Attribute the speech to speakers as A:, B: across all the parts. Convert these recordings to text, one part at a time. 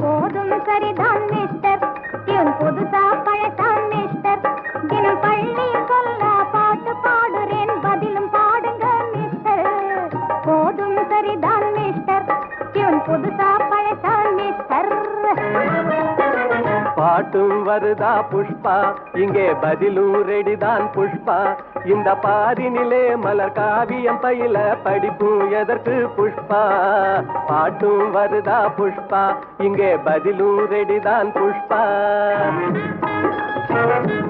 A: போதும் சரிதான் mister tune புதுசா பழசான் மிஸ்டர் தினம் பள்ளியில் சொல்ல பாட்டு பாடுறேன். பதிலும் பாடுங்க மிஸ்டர் போதும் சரிதான் மிஸ்டர் டியூன் புதுசா பழசான் மிஸ்டர்
B: பாட்டும் வருதா புஷ்பா? இங்கே பதிலும் ரெடிதான் புஷ்பா. இந்த பாரினிலே மலர் காவியம் பயில படிப்பும் எதற்கு புஷ்பா? பாட்டும் வருதா புஷ்பா? இங்கே பதிலும் ரெடிதான் புஷ்பா
A: உள்ளத்திலே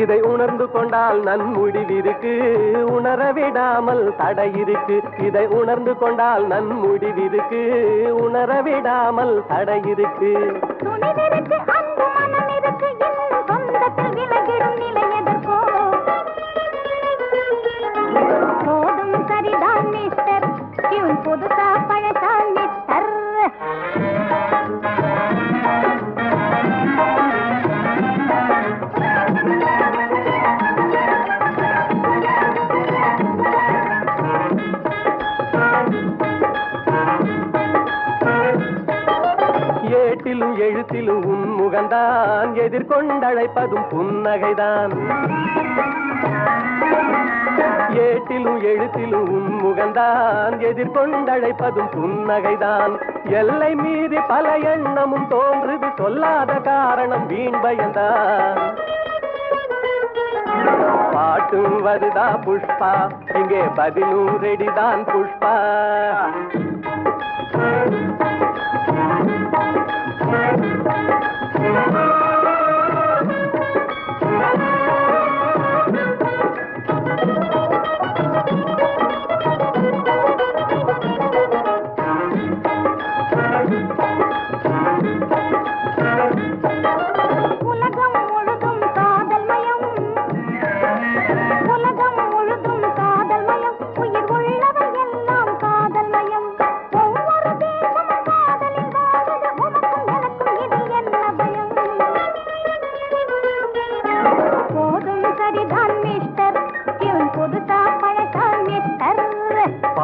B: இதை உணர்ந்து கொண்டால் நன்முடிவிருக்கு. உணர விடாமல் தடை இருக்கு இதை உணர்ந்து கொண்டால் நன்முடிவிருக்கு. உணர விடாமல் தடை இருக்கு.
A: புதுசா பழசான் மிஸ்டர்
B: ஏட்டிலும் எழுத்திலும் உன் முகந்தான் எதிர்கொண்டழைப்பதும் புன்னகைதான். ஏட்டிலும் எழுத்திலும் உன் முகந்தான் எதிர்கொண்டழைப்பதும் புன்னகைதான். எல்லை மீறி பல எண்ணமும் தோன்றுது சொல்லாத காரணம் வீண் பயந்தான். பாட்டும் வருதா புஷ்பா? இங்கே பதிலும் ரெடிதான் புஷ்பா.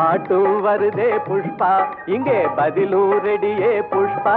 B: பாட்டும் வருதே புஷ்பா. இங்கே பதிலும் ரெடியே புஷ்பா.